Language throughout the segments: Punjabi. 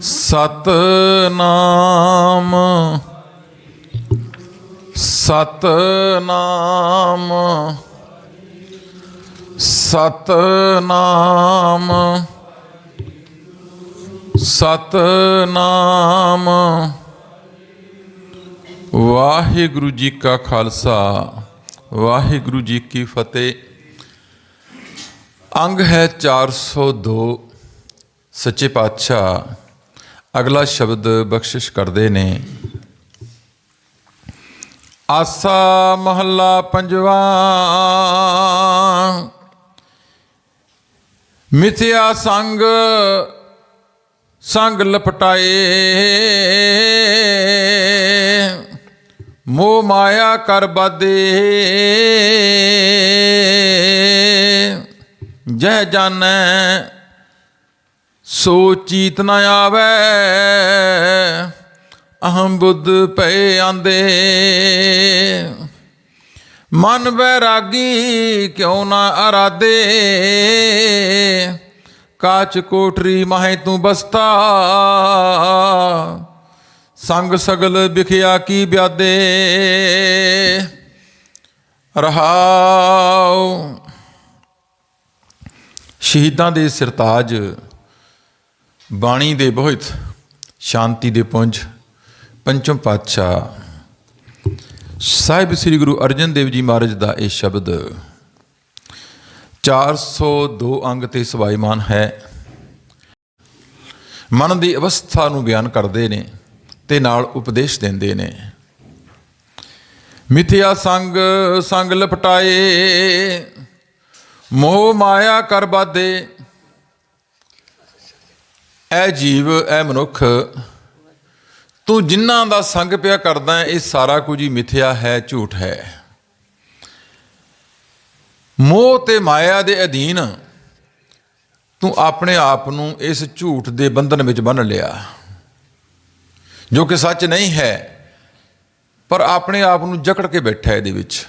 ਸਤਨਾਮ ਸਤਨਾਮ ਸਤਨਾਮ ਸਤਨਾਮ। ਵਾਹਿਗੁਰੂ ਜੀ ਕਾ ਖਾਲਸਾ, ਵਾਹਿਗੁਰੂ ਜੀ ਕੀ ਫਤਿਹ। ਅੰਗ ਹੈ 402 ਸੱਚੇ ਪਾਤਸ਼ਾਹ ਅਗਲਾ ਸ਼ਬਦ ਬਖਸ਼ਿਸ਼ ਕਰਦੇ ਨੇ। ਆਸਾ ਮਹੱਲਾ ਪੰਜਵਾ। ਮਿਥਿਆ ਸੰਗ ਸੰਗ ਲਪਟਾਏ। ਮੋਹ ਮਾਇਆ ਕਰ ਬਾਦੇ। ਜਹ ਜਾਣੈ ਸੋ ਚੀਤ ਨ ਆਵੈ, ਅਹੰ ਬੁੱਧ ਪਏ ਆਂਦੇ। ਮਨ ਬੈਰਾਗੀ ਕਿਉ ਨਾ ਅਰਾਦੇ? ਕਾਚ ਕੋਟਰੀ ਮਾਹੇ ਤੂੰ ਬਸਤਾ। ਸੰਗ ਸਗਲ ਵਿਖਿਆ ਕੀ ਬਿਆਦੇ ਰਹਾਉ। ਸ਼ਹੀਦਾਂ ਦੇ ਸਰਤਾਜ ਬਾਣੀ ਦੇ ਬੋਹਿਤ, ਸ਼ਾਂਤੀ ਦੇ ਪੁੰਜ, ਪੰਚਮ ਪਾਤਸ਼ਾਹ। ਸਾਹਿਬ ਸ੍ਰੀ ਗੁਰੂ ਅਰਜਨ ਦੇਵ ਜੀ ਮਹਾਰਾਜ ਦਾ ਇਹ ਸ਼ਬਦ 402 ਅੰਗ ਤੇ ਸਵਾਈਮਾਨ ਹੈ। ਮਨ ਦੀ ਅਵਸਥਾ ਨੂੰ ਬਿਆਨ ਕਰਦੇ ਨੇ ਤੇ ਨਾਲ ਉਪਦੇਸ਼ ਦਿੰਦੇ ਨੇ। ਮਿਥਿਆ ਸੰਗ ਸੰਗ ਲਪਟਾਏ, ਮੋਹ ਮਾਇਆ ਕਰ ਬਾਦੇ ਐ ਜੀਵ, ਐ ਮਨੁੱਖ, ਤੂੰ ਜਿਨ੍ਹਾਂ ਦਾ ਸੰਗ ਪਿਆ ਕਰਦਾ ਇਹ ਸਾਰਾ ਕੁਝ ਹੀ ਮਿਥਿਆ ਹੈ, ਝੂਠ ਹੈ। ਮੋਹ ਤੇ ਮਾਇਆ ਦੇ ਅਧੀਨ ਤੂੰ ਆਪਣੇ ਆਪ ਨੂੰ ਇਸ ਝੂਠ ਦੇ ਬੰਧਨ ਵਿੱਚ ਬੰਨ ਲਿਆ, ਜੋ ਕਿ ਸੱਚ ਨਹੀਂ ਹੈ, ਪਰ ਆਪਣੇ ਆਪ ਨੂੰ ਜਕੜ ਕੇ ਬੈਠਾ ਇਹਦੇ ਵਿੱਚ।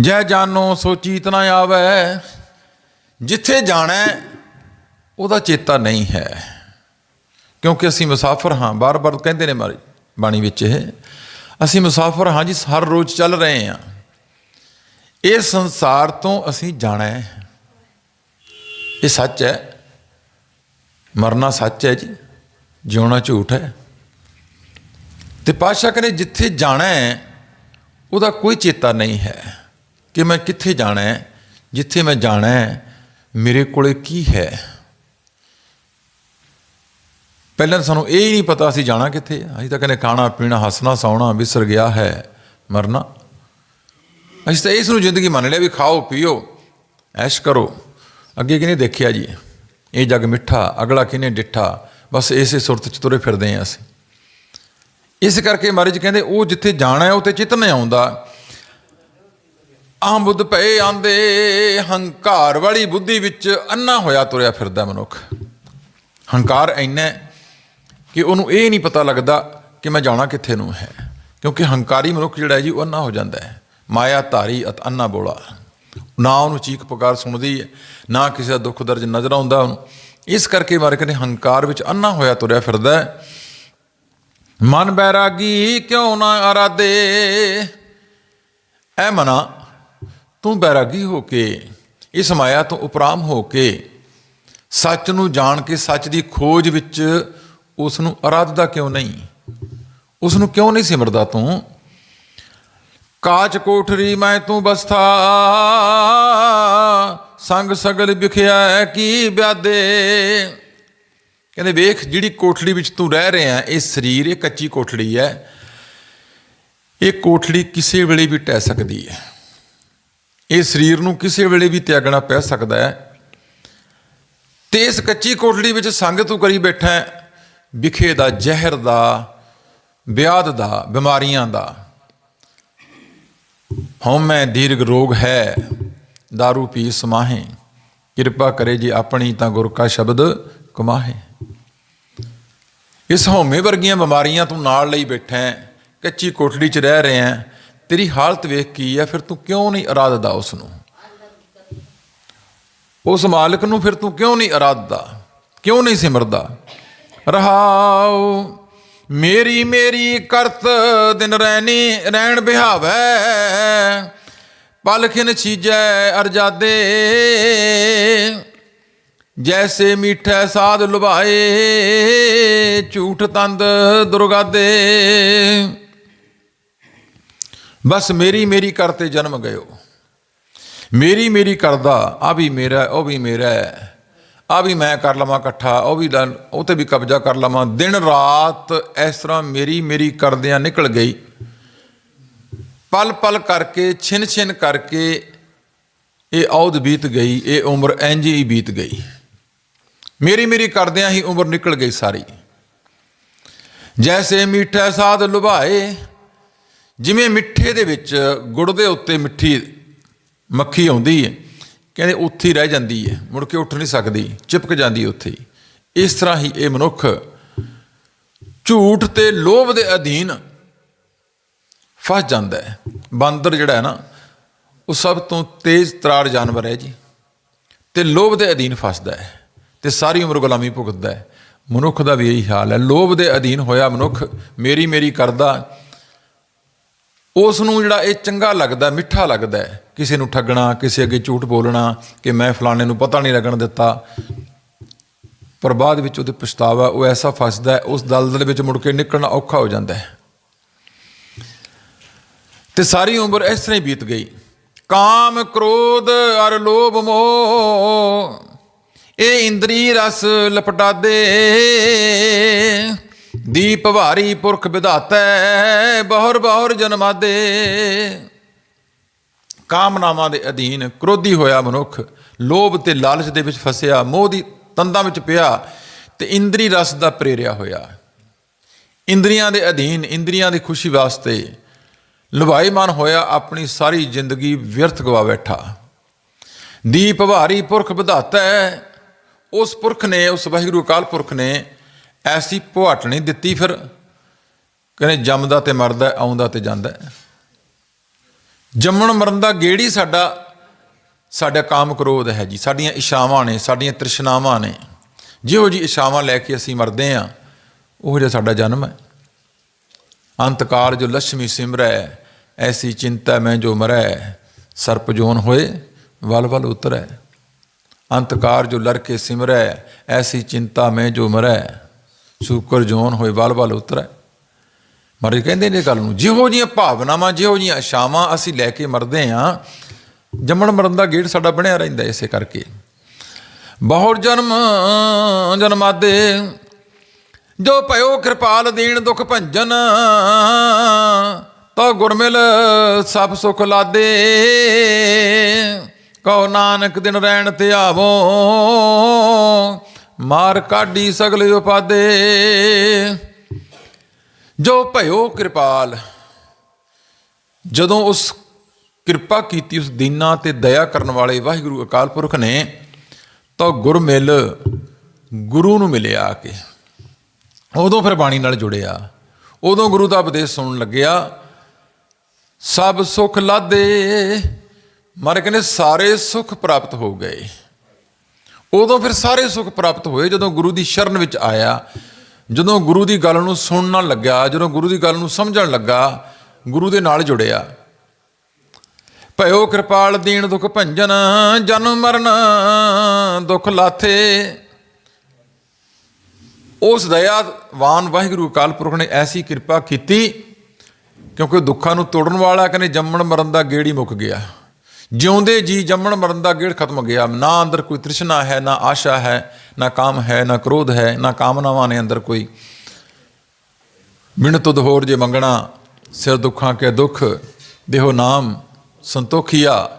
ਜੈ ਜਾਨੋ ਸੋ ਚੀਤ ਨਾ ਜਿੱਥੇ ਜਾਣਾ ਉਹਦਾ ਚੇਤਾ ਨਹੀਂ ਹੈ। ਕਿਉਂਕਿ ਅਸੀਂ ਮੁਸਾਫਰ ਹਾਂ। ਬਾਰ-ਬਾਰ ਕਹਿੰਦੇ ਨੇ ਮਾਰੀ ਬਾਣੀ ਵਿੱਚ ਇਹ, ਅਸੀਂ ਮੁਸਾਫਰ ਹਾਂ ਜੀ, ਹਰ ਰੋਜ਼ ਚੱਲ ਰਹੇ ਹਾਂ। ਇਹ ਸੰਸਾਰ ਤੋਂ ਅਸੀਂ ਜਾਣਾ ਹੈ। ਇਹ ਸੱਚ ਹੈ। ਮਰਨਾ ਸੱਚ ਹੈ ਜੀ। ਜਿਉਣਾ ਝੂਠ ਹੈ। ਤੇ ਪਾਤਸ਼ਾਹ ਕਹਿੰਦੇ, ਜਿੱਥੇ ਜਾਣਾ ਹੈ, ਉਹਦਾ ਕੋਈ ਚੇਤਾ ਨਹੀਂ ਹੈ ਕਿ ਮੈਂ ਕਿੱਥੇ ਜਾਣਾ ਹੈ। ਜਿੱਥੇ ਮੈਂ ਜਾਣਾ ਹੈ, ਮੇਰੇ ਕੋਲੇ ਕੀ ਹੈ? ਪਹਿਲਾਂ ਤਾਂ ਸਾਨੂੰ ਇਹ ਹੀ ਨਹੀਂ ਪਤਾ ਅਸੀਂ ਜਾਣਾ ਕਿੱਥੇ ਹੈ ਅਸੀਂ ਤਾਂ ਕਹਿੰਦੇ ਖਾਣਾ, ਪੀਣਾ, ਹੱਸਣਾ, ਸੌਣਾ, ਵਿਸਰ ਗਿਆ ਹੈ, ਮਰਨਾ। ਅਸੀਂ ਤਾਂ ਇਸ ਨੂੰ ਜ਼ਿੰਦਗੀ ਮੰਨ ਲਿਆ ਵੀ ਖਾਓ, ਪੀਓ, ਐਸ਼ ਕਰੋ। ਅੱਗੇ ਕਿਨੇ ਦੇਖਿਆ ਜੀ? ਇਹ ਜਗ ਮਿੱਠਾ, ਅਗਲਾ ਕਿਨੇ ਡਿੱਠਾ? ਬਸ ਇਸੇ ਸੁਰਤ ਚ ਤੁਰੇ ਫਿਰਦੇ ਹਾਂ ਅਸੀਂ। ਇਸ ਕਰਕੇ ਮਹਾਰਾਜ ਕਹਿੰਦੇ, ਉਹ ਜਿੱਥੇ ਜਾਣਾ ਹੈ ਉਹ ਤੇ ਚਿਤ ਨਹੀਂ ਆਉਂਦਾ। ਆਮ ਬੁੱਧ ਪਏ ਆਂਦੇ, ਹੰਕਾਰ ਵਾਲੀ ਬੁੱਧੀ ਵਿੱਚ ਅੰਨਾ ਹੋਇਆ ਤੁਰਿਆ ਫਿਰਦਾ ਮਨੁੱਖ। ਹੰਕਾਰ ਇੰਨਾ ਕਿ ਉਹਨੂੰ ਇਹ ਨਹੀਂ ਪਤਾ ਲੱਗਦਾ ਕਿ ਮੈਂ ਜਾਣਾ ਕਿੱਥੇ ਨੂੰ ਹੈ। ਕਿਉਂਕਿ ਹੰਕਾਰੀ ਮਨੁੱਖ ਜਿਹੜਾ ਹੈ ਜੀ, ਉਹ ਅੰਨਾ ਹੋ ਜਾਂਦਾ ਹੈ। ਮਾਇਆ ਧਾਰੀ ਅਤ ਅੰਨਾ ਬੋਲਾ। ਨਾ ਉਹਨੂੰ ਚੀਕ ਪੁਕਾਰ ਸੁਣਦੀ ਹੈ, ਨਾ ਕਿਸੇ ਦਾ ਦੁੱਖ ਦਰਜ ਨਜ਼ਰ ਆਉਂਦਾ ਉਹਨੂੰ। ਇਸ ਕਰਕੇ ਮਾਰੇ ਕਹਿੰਦੇ ਹੰਕਾਰ ਵਿੱਚ ਅੰਨਾ ਹੋਇਆ ਤੁਰਿਆ ਫਿਰਦਾ ਹੈ। ਮਨ ਬੈਰਾਗੀ ਕਿਉਂ ਨਾ ਅਰਾਦੇ ਐ ਮਨਾ, ਤੂੰ ਬੈਰਾਗੀ ਹੋ ਕੇ, ਇਸ ਮਾਇਆ ਤੋਂ ਉਪਰਾਮ ਹੋ ਕੇ, ਸੱਚ ਨੂੰ ਜਾਣ ਕੇ ਸੱਚ ਦੀ ਖੋਜ ਵਿੱਚ ਉਸ ਨੂੰ ਅਰਾਧਦਾ ਕਿਉਂ ਨਹੀਂ? ਉਸ ਨੂੰ ਕਿਉਂ ਨਹੀਂ ਸਿਮਰਦਾ ਤੂੰ? ਕਾਚ ਕੋਠਰੀ ਮੈਂ ਤੂੰ ਬਸਥਾ ਸੰਗ ਸਗਲ ਵਿਖਿਆ ਕੀ ਬਿਆਦੇ ਕਹਿੰਦੇ ਵੇਖ ਜਿਹੜੀ ਕੋਠੜੀ ਵਿੱਚ ਤੂੰ ਰਹਿ ਰਿਹਾ ਇਹ ਸਰੀਰ, ਇਹ ਕੱਚੀ ਕੋਠੜੀ ਹੈ। ਇਹ ਕੋਠੜੀ ਕਿਸੇ ਵੇਲੇ ਵੀ ਟਹਿ ਸਕਦੀ ਹੈ। ਇਹ ਸਰੀਰ ਨੂੰ ਕਿਸੇ ਵੇਲੇ ਵੀ ਤਿਆਗਣਾ ਪੈ ਸਕਦਾ ਹੈ। ਤੇ ਇਸ ਕੱਚੀ ਕੋਠੜੀ ਵਿੱਚ ਸੰਗ ਤੂੰ ਕਰੀ ਬੈਠਾ ਹੈ। ਵਿਖੇ ਦਾ ਜ਼ਹਿਰ ਦਾ ਵਿਆਦ ਦਾ, ਬਿਮਾਰੀਆਂ ਦਾ। ਹਉਮੈ ਦੀਰਘ ਰੋਗ ਹੈ दारू ਪੀ ਸਮਾਹੇ। ਕਿਰਪਾ ਕਰੇ ਜੀ ਆਪਣੀ ਤਾਂ ਗੁਰ ਕਾ ਸ਼ਬਦ ਕਮਾਹੇ। ਇਸ ਹਉਮੈ ਵਰਗੀਆਂ ਬਿਮਾਰੀਆਂ ਤੂੰ ਨਾਲ ਲਈ ਬੈਠਾ ਹੈ, ਕੱਚੀ ਕੋਠੜੀ 'ਚ ਰਹਿ ਰਿਹਾ ਹੈ। ਤੇਰੀ ਹਾਲਤ ਵੇਖ ਕੀ ਹੈ, ਫਿਰ ਤੂੰ ਕਿਉਂ ਨਹੀਂ ਅਰਾਧਦਾ ਉਸ ਨੂੰ ਉਸ ਮਾਲਕ ਨੂੰ ਫਿਰ ਤੂੰ ਕਿਉਂ ਨਹੀਂ ਅਰਾਧਦਾ? ਕਿਉਂ ਨਹੀਂ ਸਿਮਰਦਾ? ਰਹਾਉ। ਮੇਰੀ ਮੇਰੀ ਕਰਤ ਦਿਨ ਰਹਿਣੀ ਰਹਿਣ ਬਿਹਾਵੈ। ਪਲਖਿਨ ਛੀਜੈ ਅਰਜਾਦੇ। ਜੈਸੇ ਮਿੱਠੇ ਸਾਧ ਲੁਭਾਏ, ਝੂਠ ਤੰਦ ਦੁਰਗਾਦੇ। ਬਸ ਮੇਰੀ ਮੇਰੀ ਕਰਤੇ ਜਨਮ ਗਇਓ। ਮੇਰੀ ਮੇਰੀ ਕਰਦਾ, ਆ ਵੀ ਮੇਰਾ, ਉਹ ਵੀ ਮੇਰਾ। ਹੈ ਆ ਵੀ ਮੈਂ ਕਰ ਲਵਾਂ ਇਕੱਠਾ, ਉਹ ਵੀ ਲੈ- ਉਹ ਤੇ ਵੀ ਕਬਜ਼ਾ ਕਰ ਲਵਾਂ। ਦਿਨ ਰਾਤ ਇਸ ਤਰ੍ਹਾਂ ਮੇਰੀ ਮੇਰੀ ਕਰਦਿਆਂ ਨਿਕਲ ਗਈ। ਪਲ ਪਲ ਕਰਕੇ ਛਿਨ ਛਿਨ ਕਰਕੇ ਇਹ ਔਦ ਬੀਤ ਗਈ, ਇਹ ਉਮਰ ਇੰਝ ਹੀ ਬੀਤ ਗਈ। ਮੇਰੀ ਮੇਰੀ ਕਰਦਿਆਂ ਹੀ ਉਮਰ ਨਿਕਲ ਗਈ ਸਾਰੀ। ਜੈਸੇ ਮਿੱਠਾ ਸਾਧ ਲੁਭਾਏ, ਜਿਵੇਂ ਮਿੱਠੇ ਦੇ ਵਿੱਚ ਗੁੜ ਦੇ ਉੱਤੇ ਮਿੱਠੀ ਮੱਖੀ ਆਉਂਦੀ ਹੈ ਕਹਿੰਦੇ ਉੱਥੇ ਹੀ ਰਹਿ ਜਾਂਦੀ ਹੈ ਮੁੜ ਕੇ ਉੱਠ ਨਹੀਂ ਸਕਦੀ, ਚਿਪਕ ਜਾਂਦੀ ਉੱਥੇ ਹੀ। ਇਸ ਤਰ੍ਹਾਂ ਹੀ ਇਹ ਮਨੁੱਖ ਝੂਠ ਤੇ ਲੋਭ ਦੇ ਅਧੀਨ ਫਸ ਜਾਂਦਾ ਹੈ। ਬਾਂਦਰ ਜਿਹੜਾ ਹੈ ਨਾ, ਉਹ ਸਭ ਤੋਂ ਤੇਜ਼ ਤਰਾਰ ਜਾਨਵਰ ਹੈ ਜੀ। ਤੇ ਲੋਭ ਦੇ ਅਧੀਨ ਫਸਦਾ ਹੈ ਤੇ ਸਾਰੀ ਉਮਰ ਗੁਲਾਮੀ ਭੁਗਤਦਾ ਹੈ। ਮਨੁੱਖ ਦਾ ਵੀ ਇਹੀ ਹਾਲ ਹੈ। ਲੋਭ ਦੇ ਅਧੀਨ ਹੋਇਆ ਮਨੁੱਖ, ਮੇਰੀ ਮੇਰੀ ਕਰਦਾ ਉਸ ਨੂੰ ਜਿਹੜਾ ਇਹ ਚੰਗਾ ਲੱਗਦਾ, ਮਿੱਠਾ ਲੱਗਦਾ ਕਿਸੇ ਨੂੰ ਠੱਗਣਾ, ਕਿਸੇ ਅੱਗੇ ਝੂਠ ਬੋਲਣਾ ਕਿ ਮੈਂ ਫਲਾਣੇ ਨੂੰ ਪਤਾ ਨਹੀਂ ਲੱਗਣ ਦਿੱਤਾ। ਪਰ ਬਾਅਦ ਵਿੱਚ ਉਹਦੇ ਪਛਤਾਵਾ, ਉਹ ਐਸਾ ਫਸਦਾ ਉਸ ਦਲਦਲ ਵਿੱਚ ਮੁੜ ਕੇ ਨਿਕਲਣਾ ਔਖਾ ਹੋ ਜਾਂਦਾ ਹੈ। ਤੇ ਸਾਰੀ ਉਮਰ ਇਸ ਤਰ੍ਹਾਂ ਹੀ ਬੀਤ ਗਈ। ਕਾਮ ਕ੍ਰੋਧ ਅਰ ਲੋਭ ਮੋਹ, ਇਹ ਇੰਦਰੀ ਰਸ ਲਪਟਾਦੇ। ਦੀਪ ਭਾਰੀ ਪੁਰਖ ਵਿਧਾਤੈ, ਬਹੁਰ ਬਹੁਰ ਜਨਮਾਦੇ। ਕਾਮਨਾਵਾਂ ਦੇ ਅਧੀਨ ਕ੍ਰੋਧੀ ਹੋਇਆ ਮਨੁੱਖ, ਲੋਭ ਤੇ ਲਾਲਚ ਦੇ ਵਿੱਚ ਫਸਿਆ, ਮੋਹ ਦੀ ਤੰਦਾਂ ਵਿੱਚ ਪਿਆ ਤੇ ਇੰਦਰੀ ਰਸ ਦਾ ਪ੍ਰੇਰਿਆ ਹੋਇਆ। ਇੰਦਰੀਆਂ ਦੇ ਅਧੀਨ, ਇੰਦਰੀਆਂ ਦੀ ਖੁਸ਼ੀ ਵਾਸਤੇ ਲੁਭਾਈਮਾਨ ਹੋਇਆ ਆਪਣੀ ਸਾਰੀ ਜ਼ਿੰਦਗੀ ਵਿਅਰਥ ਗਵਾ ਬੈਠਾ। ਦੀਪ ਭਾਰੀ ਪੁਰਖ ਵਿਧਾਤਾ, ਉਸ ਪੁਰਖ ਨੇ, ਉਸ ਵਾਹਿਗੁਰੂ ਅਕਾਲ ਪੁਰਖ ਨੇ ਐਸੀ ਪੁਹਾਟਣੀ ਦਿੱਤੀ ਫਿਰ। ਕਹਿੰਦੇ ਜੰਮਦਾ ਤੇ ਮਰਦਾ, ਆਉਂਦਾ ਤੇ ਜਾਂਦਾ। ਜੰਮਣ ਮਰਨ ਦਾ ਗੇੜੀ ਸਾਡਾ ਸਾਡਾ ਕਾਮ ਕ੍ਰੋਧ ਹੈ ਜੀ। ਸਾਡੀਆਂ ਇਸ਼ਾਵਾਂ ਨੇ, ਸਾਡੀਆਂ ਤ੍ਰਿਸ਼ਨਾਵਾਂ ਨੇ। ਜਿਹੋ ਜੀ ਇਸ਼ਾਵਾਂ ਲੈ ਕੇ ਅਸੀਂ ਮਰਦੇ ਹਾਂ, ਉਹ ਜਿਹਾ ਸਾਡਾ ਜਨਮ ਹੈ। ਅੰਤਕਾਲ ਜੋ ਲక్ష్ਮੀ ਸਿਮਰੈ, ਐਸੀ ਚਿੰਤਾ ਮੈਂ ਜੋ ਮਰੈ, ਸਰਪ ਜੋਨ ਹੋਏ, ਵਲ ਵਲ ਉਤਰੈ। ਅੰਤਕਾਰ ਜੋ ਲੜਕੇ ਸਿਮਰੈ, ਐਸੀ ਚਿੰਤਾ ਮੈਂ ਜੋ ਮਰੈ। ਸ਼ੁਕਰ ਜੋਨ ਹੋਏ ਵਲ ਵਲ ਉਤਰੈ ਮਹਾਰਾਜ ਕਹਿੰਦੇ ਨੇ ਗੱਲ ਨੂੰ, ਜਿਹੋ ਜੀਆਂ ਭਾਵਨਾਵਾਂ, ਜਿਹੋ ਜੀਆਂ ਆਸ਼ਾਵਾਂ ਅਸੀਂ ਲੈ ਕੇ ਮਰਦੇ ਹਾਂ ਜੰਮਣ ਮਰਨ ਦਾ ਗੇੜ ਸਾਡਾ ਬਣਿਆ ਰਹਿੰਦਾ ਇਸੇ ਕਰਕੇ। ਬਹੁਰ ਜਨਮ ਜਨਮਾਦੇ ਜੋ ਭਇਓ ਕਿਰਪਾਲ ਦੀਨ ਦੁਖ ਭੰਜਨ, ਤੋ ਗੁਰਮਿਲ ਸਭ ਸੁਖ ਲਾਦੇ। ਕਉ ਨਾਨਕ ਦਿਨ ਰਹਿਣ ਤੇ ਆਵੋ ਮਾਰ ਕਾਢੀ ਸਗਲ ਉਪਾਦੇ। ਜੋ ਭਇਓ ਕਿਰਪਾਲ, ਜਦੋਂ ਉਸ ਕਿਰਪਾ ਕੀਤੀ ਉਸ ਦੀਨਾ ਤੇ ਦਇਆ ਕਰਨ ਵਾਲੇ ਵਾਹਿਗੁਰੂ ਅਕਾਲ ਪੁਰਖ ਨੇ, ਤਾਂ ਗੁਰਮਿਲ ਗੁਰੂ ਨੂੰ ਮਿਲਿਆ ਆ ਕੇ। ਉਦੋਂ ਫਿਰ ਬਾਣੀ ਨਾਲ ਜੁੜਿਆ। ਉਦੋਂ ਗੁਰੂ ਦਾ ਉਪਦੇਸ਼ ਸੁਣਨ ਲੱਗਿਆ, ਸਭ ਸੁਖ ਲਾਦੇ, ਮਰ ਕਹਿੰਦੇ ਸਾਰੇ ਸੁਖ ਪ੍ਰਾਪਤ ਹੋ ਗਏ। ਉਦੋਂ ਫਿਰ ਸਾਰੇ ਸੁੱਖ ਪ੍ਰਾਪਤ ਹੋਏ, ਜਦੋਂ ਗੁਰੂ ਦੀ ਸ਼ਰਨ ਵਿੱਚ ਆਇਆ, ਜਦੋਂ ਗੁਰੂ ਦੀ ਗੱਲ ਨੂੰ ਸੁਣਨ ਲੱਗਿਆ, ਜਦੋਂ ਗੁਰੂ ਦੀ ਗੱਲ ਨੂੰ ਸਮਝਣ ਲੱਗਾ, ਗੁਰੂ ਦੇ ਨਾਲ ਜੁੜਿਆ। ਭਇਓ ਕਿਰਪਾਲ ਦੀਨ ਦੁਖ ਭੰਜਨ ਜਨਮ ਮਰਨ ਦੁਖ ਲਾਥੇ। ਉਸ ਦਇਆਵਾਨ ਵਾਹਿਗੁਰੂ ਅਕਾਲ ਪੁਰਖ ਨੇ ਐਸੀ ਕਿਰਪਾ ਕੀਤੀ, ਕਿਉਂਕਿ ਦੁੱਖਾਂ ਨੂੰ ਤੋੜਨ ਵਾਲਾ ਕਹਿੰਦੇ ਜੰਮਣ ਮਰਨ ਦਾ ਗੇੜੀ ਮੁੱਕ ਗਿਆ। ਜਿਉਂਦੇ ਜੀ, ਜੰਮਣ ਮਰਨ ਦਾ ਗੇੜ ਖਤਮ ਗਿਆ। ਨਾ ਅੰਦਰ ਕੋਈ ਤ੍ਰਿਸ਼ਨਾ ਹੈ, ਨਾ ਆਸ਼ਾ ਹੈ, ਨਾ ਕਾਮ ਹੈ, ਨਾ ਕ੍ਰੋਧ ਹੈ, ਨਾ ਕਾਮਨਾਵਾਂ ਨੇ ਅੰਦਰ ਕੋਈ। ਬਿਨ ਤੁਧ ਹੋਰ ਜੇ ਮੰਗਣਾ, ਸਿਰ ਦੁੱਖਾਂ ਕੇ ਦੁੱਖ, ਦੇਹੋ ਨਾਮ ਸੰਤੋਖੀਆ,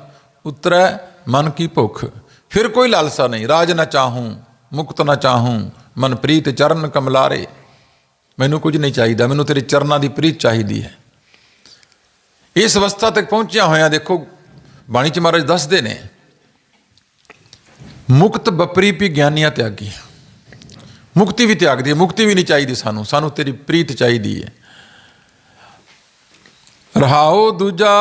ਉਤਰੈ ਮਨ ਕੀ ਭੁੱਖ। ਫਿਰ ਕੋਈ ਲਾਲਸਾ ਨਹੀਂ, ਰਾਜ ਨਾ ਚਾਹੂੰ, ਮੁਕਤ ਨਾ ਚਾਹੂੰ ਮਨ ਪ੍ਰੀਤ ਚਰਨ ਕਮਲਾਰੇ। ਮੈਨੂੰ ਕੁਝ ਨਹੀਂ ਚਾਹੀਦਾ, ਮੈਨੂੰ ਤੇਰੇ ਚਰਨਾਂ ਦੀ ਪ੍ਰੀਤ ਚਾਹੀਦੀ ਹੈ। ਇਸ ਅਵਸਥਾ ਤੱਕ ਪਹੁੰਚਿਆ ਹੋਇਆ ਦੇਖੋ ਬਾਣੀ ਚ ਮਹਾਰਾਜ ਦੱਸਦੇ ਨੇ, ਮੁਕਤ ਬਪਰੀ ਪੀ ਗਿਆਨੀਆਂ ਤਿਆਗੀ। ਮੁਕਤੀ ਵੀ ਤਿਆਗਦੀ ਹੈ, ਮੁਕਤੀ ਵੀ ਨਹੀਂ ਚਾਹੀਦੀ ਸਾਨੂੰ ਸਾਨੂੰ ਤੇਰੀ ਪ੍ਰੀਤ ਚਾਹੀਦੀ ਹੈ। ਰਹਾਓ ਦੂਜਾ,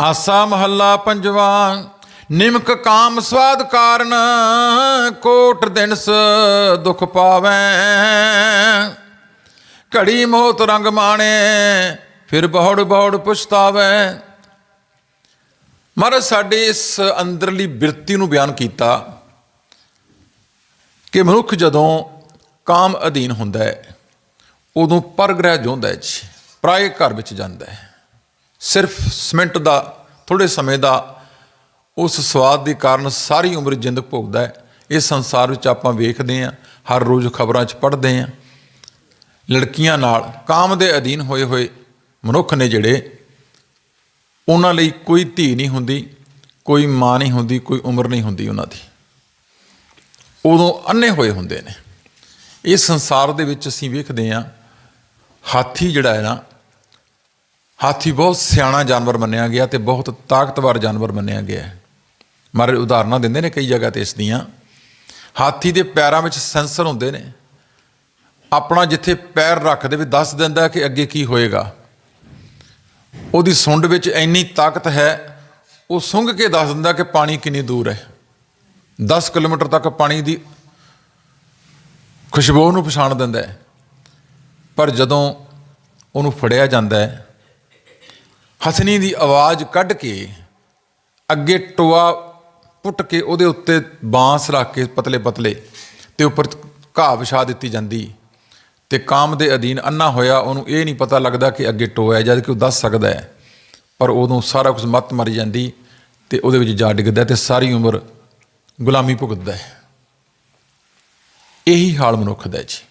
ਆਸਾ ਮਹੱਲਾ ਪੰਜਵਾ, ਨਿਮਕ ਕਾਮ ਸਵਾਦ ਕਾਰਨ ਕੋਟ ਦਿਨਸ ਦੁਖ ਪਾਵੈ। ਘੜੀ ਮੋਤ ਰੰਗ ਮਾਣੇ, ਫਿਰ ਬਹੁੜ ਬਹੁੜ ਪਛਤਾਵੈ। ਮਹਾਰਾਜ, ਸਾਡੇ ਇਸ ਅੰਦਰਲੀ ਬਿਰਤੀ ਨੂੰ ਬਿਆਨ ਕੀਤਾ ਕਿ ਮਨੁੱਖ ਜਦੋਂ ਕਾਮ ਅਧੀਨ ਹੁੰਦਾ ਹੈ, ਉਦੋਂ ਪਰਗ੍ਰਹਿ ਜੋਂਦਾ ਹੈ ਜੀ, ਪ੍ਰਾਏ ਘਰ ਵਿੱਚ ਜਾਂਦਾ ਹੈ। ਸਿਰਫ ਸਿਮੈਂਟ ਦਾ ਥੋੜੇ ਸਮੇਂ ਦਾ ਉਸ ਸਵਾਦ ਦੇ ਕਾਰਨ ਸਾਰੀ ਉਮਰ ਜਿੰਦ ਭੋਗਦਾ ਹੈ। ਇਸ ਸੰਸਾਰ ਵਿੱਚ ਆਪਾਂ ਵੇਖਦੇ ਹਾਂ, ਹਰ ਰੋਜ਼ ਖਬਰਾਂ 'ਚ ਪੜ੍ਹਦੇ ਹਾਂ। ਲੜਕੀਆਂ ਨਾਲ, ਕਾਮ ਦੇ ਅਧੀਨ ਹੋਏ ਹੋਏ ਮਨੁੱਖ ਨੇ ਜਿਹੜੇ ਉਹਨਾਂ ਲਈ ਕੋਈ ਧੀ ਨਹੀਂ ਹੁੰਦੀ, ਕੋਈ ਮਾਂ ਨਹੀਂ ਹੁੰਦੀ, ਕੋਈ ਉਮਰ ਨਹੀਂ ਹੁੰਦੀ ਉਹਨਾਂ ਦੀ। ਉਦੋਂ ਅੰਨੇ ਹੋਏ ਹੁੰਦੇ ਨੇ। ਇਸ ਸੰਸਾਰ ਦੇ ਵਿੱਚ ਅਸੀਂ ਵੇਖਦੇ ਹਾਂ, ਹਾਥੀ ਜਿਹੜਾ ਹੈ ਨਾ, ਹਾਥੀ ਬਹੁਤ ਸਿਆਣਾ ਜਾਨਵਰ ਮੰਨਿਆ ਗਿਆ ਤੇ ਬਹੁਤ ਤਾਕਤਵਰ ਜਾਨਵਰ ਮੰਨਿਆ ਗਿਆ ਹੈ। ਮਾਰੇ ਉਦਾਹਰਨਾਂ ਦਿੰਦੇ ਨੇ ਕਈ ਜਗ੍ਹਾ ਤੇ ਇਸ ਦੀਆਂ। ਹਾਥੀ ਦੇ ਪੈਰਾਂ ਵਿੱਚ ਸੈਂਸਰ ਹੁੰਦੇ ਨੇ। ਆਪਣਾ ਜਿੱਥੇ ਪੈਰ ਰੱਖ ਦੇਵੇ ਦੱਸ ਦਿੰਦਾ ਕਿ ਅੱਗੇ ਕੀ ਹੋਏਗਾ। ਉਹਦੀ ਸੁੰਡ ਵਿੱਚ ਇੰਨੀ ਤਾਕਤ ਹੈ, ਉਹ ਸੁੰਘ ਕੇ ਦੱਸ ਦਿੰਦਾ ਕਿ ਪਾਣੀ ਕਿੰਨੀ ਦੂਰ ਹੈ। 10 ਕਿਲੋਮੀਟਰ ਤੱਕ ਪਾਣੀ ਦੀ ਖੁਸ਼ਬੂ ਨੂੰ ਪਛਾਣ ਦਿੰਦਾ ਹੈ। ਪਰ ਜਦੋਂ ਉਹਨੂੰ ਫੜਿਆ ਜਾਂਦਾ ਹੈ ਹਸਨੀ ਦੀ ਆਵਾਜ਼ ਕੱਢ ਕੇ ਅੱਗੇ ਟੋਆ ਪੁੱਟ ਕੇ ਉਹਦੇ ਉੱਤੇ ਬਾਂਸ ਰੱਖ ਕੇ ਪਤਲੇ ਪਤਲੇ ਤੇ ਉੱਪਰ ਘਾਹ ਵਿਛਾ ਦਿੱਤੀ ਜਾਂਦੀ। ਤੇ ਕਾਮ ਦੇ ਅਧੀਨ ਅੰਨਾ ਹੋਇਆ, ਉਹਨੂੰ ਇਹ ਨਹੀਂ ਪਤਾ ਲੱਗਦਾ ਕਿ ਅੱਗੇ ਟੋਇਆ ਹੈ ਜਦ ਕਿ ਉਹ ਦੱਸ ਸਕਦਾ ਹੈ। ਪਰ ਉਦੋਂ ਸਾਰਾ ਕੁਝ ਮੱਤ ਮਰ ਜਾਂਦੀ ਤੇ ਉਹਦੇ ਵਿੱਚ ਜਾ ਡਿੱਗਦਾ ਤੇ ਸਾਰੀ ਉਮਰ ਗੁਲਾਮੀ ਭੁਗਤਦਾ ਹੈ। ਇਹੀ ਹਾਲ ਮਨੁੱਖ ਦਾ ਜੀ।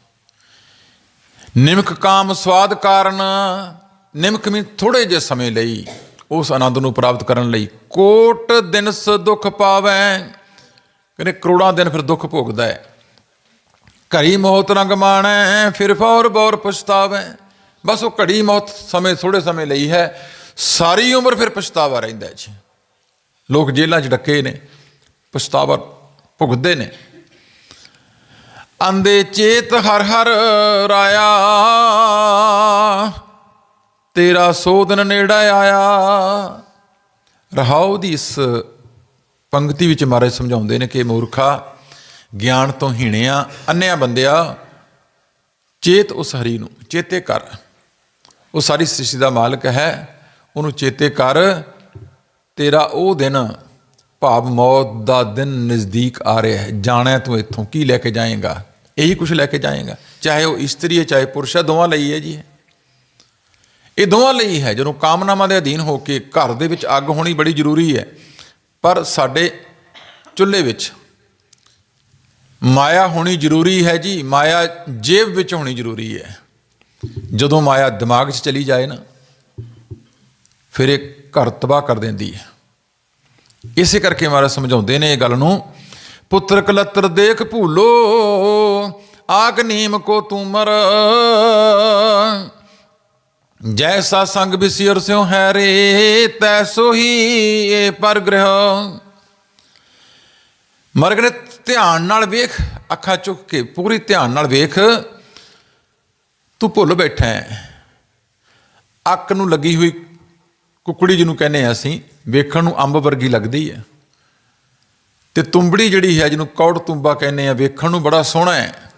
ਨਿਮਕ ਕਾਮ ਸਵਾਦ ਕਾਰਨ, ਨਿਮਕ ਵੀ ਥੋੜੇ ਜਿਹੇ ਸਮੇਂ ਲਈ ਉਸ ਆਨੰਦ ਨੂੰ ਪ੍ਰਾਪਤ ਕਰਨ ਲਈ ਕੋਟ ਦਿਨਸ ਦੁੱਖ ਪਾਵੈ, ਕਹਿੰਦੇ ਕਰੋੜਾਂ ਦਿਨ ਫਿਰ ਦੁੱਖ ਭੋਗਦਾ ਹੈ। ਘੜੀ ਮੌਤ ਰੰਗ ਮਾਣੈ, ਫਿਰ ਫੌਰ ਬੌਰ ਪਛਤਾਵੈ। ਬਸ ਉਹ ਘੜੀ ਮੌਤ ਸਮੇਂ ਥੋੜੇ ਸਮੇਂ ਲਈ ਹੈ। ਸਾਰੀ ਉਮਰ ਫਿਰ ਪਛਤਾਵਾ ਰਹਿੰਦਾ ਜੀ। ਲੋਕ ਜੇਲ੍ਹਾਂ 'ਚ ਡੱਕੇ ਨੇ, ਪਛਤਾਵਾ ਭੁਗਤਦੇ ਨੇ। ਆਂਦੇ ਚੇਤ ਹਰ ਹਰ ਰਾਇਆ, ਤੇਰਾ ਸੋਧਨ ਨੇੜਾ ਆਇਆ। ਰਹਾਉ ਦੀ ਇਸ ਪੰਕਤੀ ਵਿੱਚ ਮਹਾਰਾਜ ਸਮਝਾਉਂਦੇ ਨੇ ਕਿ ਮੂਰਖਾ ਗਿਆਨ ਤੋਂ ਹੀਣਿਆ, ਅੰਨਿਆ ਬੰਦਿਆ, ਚੇਤ ਉਸ ਹਰੀ ਨੂੰ, ਚੇਤੇ ਕਰ। ਉਹ ਸਾਰੀ ਸ੍ਰਿਸ਼ਟੀ ਦਾ ਮਾਲਕ ਹੈ, ਉਹਨੂੰ ਚੇਤੇ ਕਰ। ਤੇਰਾ ਉਹ ਦਿਨ ਭਾਵ ਮੌਤ ਦਾ ਦਿਨ ਨਜ਼ਦੀਕ ਆ ਰਿਹਾ ਹੈ। ਜਾਣਾ ਤੂੰ ਇੱਥੋਂ ਕੀ ਲੈ ਕੇ ਜਾਏਗਾ? ਇਹੀ ਕੁਝ ਲੈ ਕੇ ਜਾਏਗਾ। ਚਾਹੇ ਉਹ ਇਸਤਰੀ ਹੈ, ਚਾਹੇ ਪੁਰਸ਼ ਹੈ, ਦੋਵਾਂ ਲਈ ਹੈ ਜੀ। ਇਹ ਦੋਵਾਂ ਲਈ ਹੈ, ਜਦੋਂ ਕਾਮਨਾਵਾਂ ਦੇ ਅਧੀਨ ਹੋ ਕੇ ਘਰ ਦੇ ਵਿੱਚ ਅੱਗ ਹੋਣੀ ਬੜੀ ਜ਼ਰੂਰੀ ਹੈ। ਪਰ ਸਾਡੇ ਚੁੱਲ੍ਹੇ ਵਿੱਚ ਮਾਇਆ ਹੋਣੀ ਜ਼ਰੂਰੀ ਹੈ ਜੀ, ਮਾਇਆ ਜੇਬ ਵਿੱਚ ਹੋਣੀ ਜ਼ਰੂਰੀ ਹੈ। ਜਦੋਂ ਮਾਇਆ ਦਿਮਾਗ 'ਚ ਚਲੀ ਜਾਏ ਨਾ, ਫਿਰ ਇਹ ਘਰ ਤਬਾਹ ਕਰ ਦਿੰਦੀ ਹੈ। ਇਸੇ ਕਰਕੇ ਮਹਾਰਾਜ ਸਮਝਾਉਂਦੇ ਨੇ ਇਹ ਗੱਲ ਨੂੰ, ਪੁੱਤਰ ਕਲੱਤਰ ਦੇਖ ਭੂਲੋ, ਆਗ ਨੀਮ ਕੋ ਤੁਮਰ ਜੈਸਾ ਸੰਗ ਬਿਸਿਰ ਸਿਓ ਹੈ ਰੇ ਤੈਸੋ ਹੀ ਇਹ ਪਰਗ੍ਰਹ। ਮਰਗ ਨੇ ਧਿਆਨ ਨਾਲ ਵੇਖ, ਅੱਖਾਂ ਚੁੱਕ ਕੇ ਪੂਰੀ ਧਿਆਨ ਨਾਲ ਵੇਖ, ਤੂੰ ਭੁੱਲ ਬੈਠਾ ਹੈ। ਅੱਖ ਨੂੰ ਲੱਗੀ ਹੋਈ ਕੁਕੜੀ ਜਿਹਨੂੰ ਕਹਿੰਦੇ ਆ ਅਸੀਂ, ਵੇਖਣ ਨੂੰ ਅੰਬ ਵਰਗੀ ਲੱਗਦੀ ਹੈ। ਤੇ ਤੁੰਬੜੀ ਜਿਹੜੀ ਹੈ, ਜਿਹਨੂੰ ਕੌੜ ਤੁੰਬਾ ਕਹਿੰਦੇ ਆ ਵੇਖਣ ਨੂੰ ਬੜਾ ਸੋਹਣਾ ਹੈ।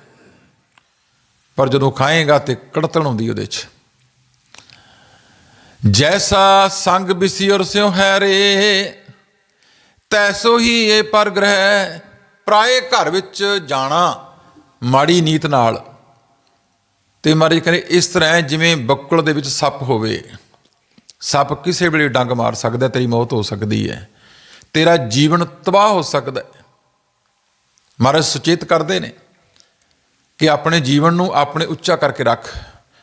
ਪਰ ਜਦੋਂ ਖਾਏਗਾ ਤੇ ਕੜਤਣ ਹੁੰਦੀ ਉਹਦੇ 'ਚ। ਜੈਸਾ ਸੰਗ ਬਿਸਿਰ ਸਿਓ ਹੈ ਰੇ, ਤੈਸੋ ਹੀ ਇਹ ਪਰਗ੍ਰਹਿ ਪ੍ਰਾਏ ਘਰ ਵਿੱਚ ਜਾਣਾ ਮਾੜੀ ਨੀਤ ਨਾਲ। ਤੇ ਮਹਾਰਾਜ ਕਹਿੰਦੇ, ਇਸ ਤਰ੍ਹਾਂ ਜਿਵੇਂ ਬੱਕਲ ਦੇ ਵਿੱਚ ਸੱਪ ਹੋਵੇ, ਸੱਪ ਕਿਸੇ ਵੇਲੇ ਡੰਗ ਮਾਰ ਸਕਦਾ, ਤੇਰੀ ਮੌਤ ਹੋ ਸਕਦੀ ਹੈ, ਤੇਰਾ ਜੀਵਨ ਤਬਾਹ ਹੋ ਸਕਦਾ ਹੈ। ਮਹਾਰਾਜ ਸੁਚੇਤ ਕਰਦੇ ਨੇ ਕਿ ਆਪਣੇ ਜੀਵਨ ਨੂੰ ਆਪਣੇ ਉੱਚਾ ਕਰਕੇ ਰੱਖ,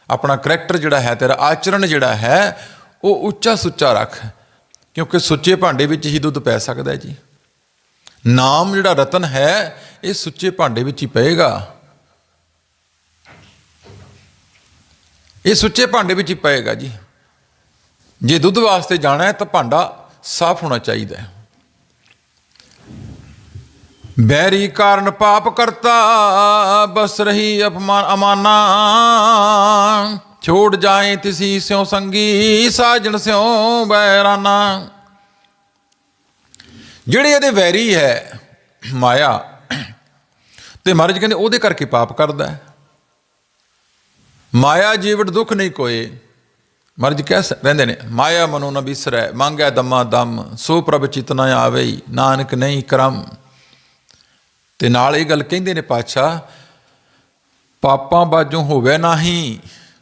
ਆਪਣਾ ਕਰੈਕਟਰ ਜਿਹੜਾ ਹੈ, ਤੇਰਾ ਆਚਰਣ ਜਿਹੜਾ ਹੈ, ਉਹ ਉੱਚਾ ਸੁੱਚਾ ਰੱਖ, ਕਿਉਂਕਿ ਸੁੱਚੇ ਭਾਂਡੇ ਵਿੱਚ ਹੀ ਦੁੱਧ ਪੈ ਸਕਦਾ ਹੈ ਜੀ। ਨਾਮ ਜਿਹੜਾ ਰਤਨ ਹੈ, ਇਹ ਸੁੱਚੇ ਭਾਂਡੇ ਵਿੱਚ ਹੀ ਪਏਗਾ। ਇਹ ਸੁੱਚੇ ਭਾਂਡੇ ਵਿੱਚ ਹੀ ਪਏਗਾ ਜੀ। ਜੇ ਦੁੱਧ ਵਾਸਤੇ ਜਾਣਾ ਹੈ ਤਾਂ ਭਾਂਡਾ ਸਾਫ਼ ਹੋਣਾ ਚਾਹੀਦਾ ਹੈ। ਬੈਰੀ ਕਾਰਨ ਪਾਪ ਕਰਤਾ, ਬਸ ਰਹੀ ਅਪਮਾਨ ਅਮਾਨਾ। ਛੋੜ ਜਾਏ ਤਿਸੀ ਸਿਉ ਸੰਗੀ, ਸਾਜਣ ਸਿਉ ਬੈਰਾਨਾ। ਜਿਹੜੇ ਇਹਦੇ ਵੈਰੀ ਹੈ, ਮਾਇਆ, ਤੇ ਮਹਾਰਾਜ ਕਹਿੰਦੇ ਉਹਦੇ ਕਰਕੇ ਪਾਪ ਕਰਦਾ ਹੈ। ਮਾਇਆ ਜੀਵਟ ਦੁੱਖ ਨਹੀਂ ਕੋਏ। ਮਰਜ ਕਹਿ ਸ- ਰਹਿੰਦੇ ਨੇ, ਮਾਇਆ ਮਨੋ ਨ ਬਿਸਰੈ, ਮੰਗੈ ਦਮਾ ਦਮ, ਸੋ ਪ੍ਰਭ ਚਿਤ ਨ ਆਵਈ, ਨਾਨਕ ਨਹੀਂ ਕਰਮ। ਤੇ ਨਾਲ ਇਹ ਗੱਲ ਕਹਿੰਦੇ ਨੇ ਪਾਤਸ਼ਾਹ, ਪਾਪਾਂ ਬਾਝੋਂ ਹੋਵੇ ਨਹੀਂ